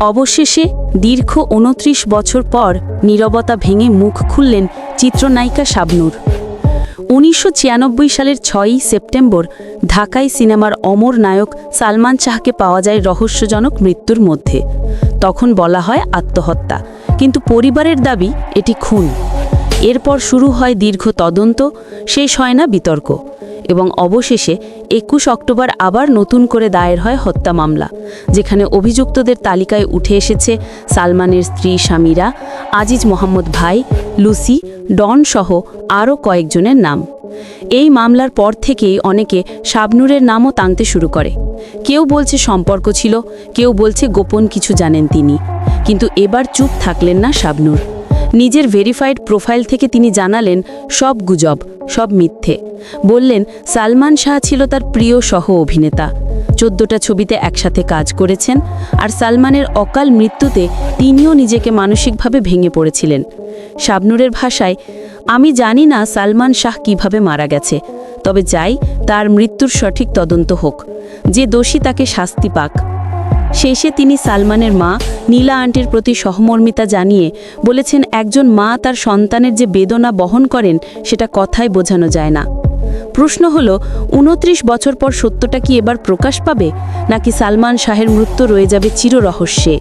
অবশেষে দীর্ঘ উনত্রিশ বছর পর নীরবতা ভেঙে মুখ খুললেন চিত্রনায়িকা শাবনূর। উনিশশো সালের ছয়ই সেপ্টেম্বর ঢাকাই সিনেমার অমর নায়ক সালমান শাহকে পাওয়া যায় রহস্যজনক মৃত্যুর মধ্যে। তখন বলা হয় আত্মহত্যা, কিন্তু পরিবারের দাবি, এটি খুন। এরপর শুরু হয় দীর্ঘ তদন্ত, শেষ হয় না বিতর্ক। এবং অবশেষে একুশ অক্টোবর আবার নতুন করে দায়ের হয় হত্যা মামলা, যেখানে অভিযুক্তদের তালিকায় উঠে এসেছে সালমানের স্ত্রী স্বামীরা আজিজ মোহাম্মদ ভাই, লুসি, ডন সহ আরও কয়েকজনের নাম। এই মামলার পর থেকেই অনেকে শাবনুরের নামও টানতে শুরু করে। কেউ বলছে সম্পর্ক ছিল, কেউ বলছে গোপন কিছু জানেন তিনি, কিন্তু এবার চুপ থাকলেন না শাবনুর। নিজের ভেরিফাইড প্রোফাইল থেকে তিনি জানালেন, সব গুজব, সব মিথ্যে। বললেন, সালমান শাহ ছিল তার প্রিয় সহ অভিনেতা। চোদ্দটা ছবিতে একসাথে কাজ করেছেন আর সালমানের অকাল মৃত্যুতে তিনিও নিজেকে মানসিকভাবে ভেঙে পড়েছিলেন। শাবনুরের ভাষায়, আমি জানি না সালমান শাহ কীভাবে মারা গেছে, তবে চাই তার মৃত্যুর সঠিক তদন্ত হোক। যে দোষী তাকে শাস্তি পাক। শেষে তিনি সালমানের মা, নীলা আন্টির প্রতি সহমর্মিতা জানিয়ে বলেছেন, একজন মা তার সন্তানের যে বেদনা বহন করেন, সেটা কথায় বোঝানো যায় না। প্রশ্ন হলো, উনত্রিশ বছর পর সত্যটা কি এবার প্রকাশ পাবে? নাকি সালমান শাহের মৃত্যু রয়ে যাবে চির রহস্যে